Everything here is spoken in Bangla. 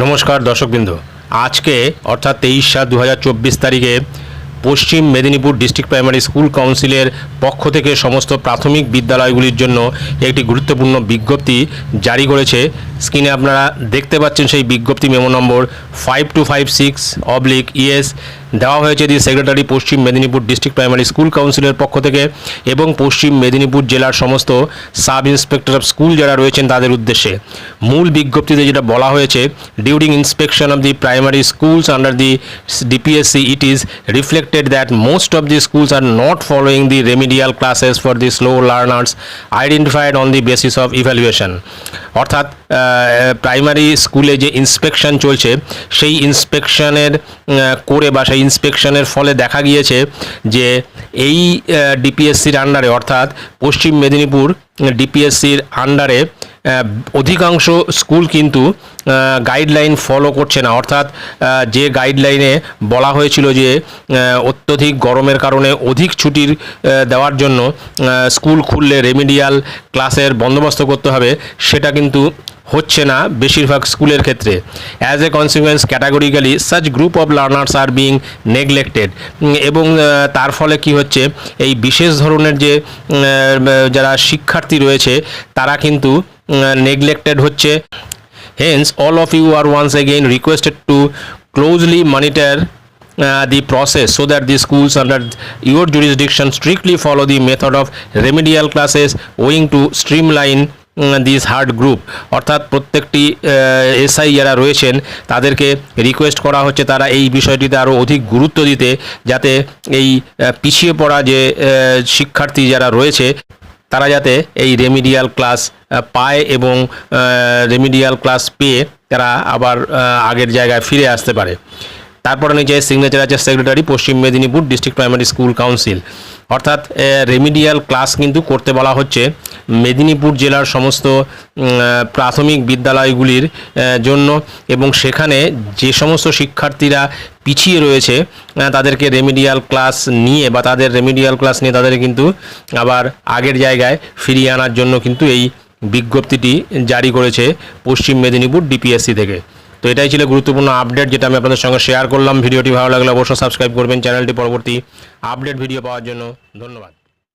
নমস্কার দর্শকবৃন্দ। আজকে, অর্থাৎ তেইশ সাত দু তারিখে পশ্চিম মেদিনীপুর ডিস্ট্রিক্ট প্রাইমারি স্কুল কাউন্সিলের পক্ষ থেকে সমস্ত প্রাথমিক বিদ্যালয়গুলির জন্য একটি গুরুত্বপূর্ণ বিজ্ঞপ্তি জারি করেছে স্ক্রিনে আপনারা দেখতে পাচ্ছেন সেই বিজ্ঞপ্তি মেমো নম্বর five two five six oblique ES দেওয়া হয়েছে দি secretary Paschim Medinipur district primary school কাউন্সিলের পক্ষ থেকে এবং পশ্চিম মেদিনীপুর জেলার সমস্ত সাব ইন্সপেক্টর অফ স্কুল যারা রয়েছেন তাদের উদ্দেশ্যে। মূল বিজ্ঞপ্তিতে যেটা বলা হয়েছে during inspection of the primary schools under the DPSC it is reflected that most of the schools are not following the remedial classes for the slow learners identified on the basis of evaluation অর্থাৎ প্রাইমারি স্কুলে যে ইন্সপেকশন চলছে, সেই ইন্সপেকশনের করে বা সেই ইন্সপেকশনের ফলে দেখা গিয়েছে যে এই ডিপিএসসির আন্ডারে অর্থাৎ পশ্চিম মেদিনীপুর ডিপিএসসির আন্ডারে অধিকাংশ স্কুল কিন্তু গাইডলাইন ফলো করছে না। অর্থাৎ যে গাইডলাইনে বলা হয়েছিল যে অত্যধিক গরমের কারণে অধিক ছুটির দেওয়ার জন্য স্কুল খুললে রেমিডিয়াল ক্লাসের বন্দোবস্ত করতে হবে, সেটা কিন্তু হচ্ছে না বেশিরভাগ স্কুলের ক্ষেত্রে। As a consequence categorically such group of learners are being neglected এবং তার ফলে কি হচ্ছে, এই বিশেষ ধরনের যে যারা শিক্ষার্থী রয়েছে, তারা কিন্তু নেগলেক্টেড হচ্ছে। Hence all of you are once again requested to closely monitor uh, the process so that the schools under your jurisdiction strictly follow the method of remedial classes owing to streamline this hard group অর্থাৎ প্রত্যেকটি এসআই যারা রয়েছেন তাদেরকে রিকোয়েস্ট করা হচ্ছে তারা এই বিষয়টিতে আরও অধিক গুরুত্ব দিতে যাতে এই পিছিয়ে পড়া যে শিক্ষার্থী যারা রয়েছে তারা যাতে এই রেমিডিয়াল ক্লাস পায় এবং রেমিডিয়াল ক্লাস পেয়ে তারা আবার আগের জায়গায় ফিরে আসতে পারে। তারপরে নিচে সিগনেচার আছে secretary Paschim Medinipur district primary school council অর্থাৎ রেমিডিয়াল ক্লাস কিন্তু করতে বলা হচ্ছে। মেদিনীপুর জেলার সমস্ত প্রাথমিক বিদ্যালয়গুলির জন্য এবং সেখানে যে সমস্ত শিক্ষার্থীরা পিছিয়ে রয়েছে তাদেরকে রেমিডিয়াল ক্লাস নিয়ে বা তাদের রেমিডিয়াল ক্লাস নিয়ে তাদের কিন্তু আবার আগের জায়গায় ফিরিয়ে আনার জন্য কিন্তু এই বিজ্ঞপ্তিটি জারি করেছে পশ্চিম মেদিনীপুর ডিপিএসসি থেকে। তো এটাই ছিল গুরুত্বপূর্ণ আপডেট যেটা আমি আপনাদের সঙ্গে শেয়ার করলাম। ভিডিওটি ভালো লাগলে অবশ্যই সাবস্ক্রাইব করবেন। চ্যানেলটি পরবর্তী আপডেট ভিডিও পাওয়ার জন্য। ধন্যবাদ।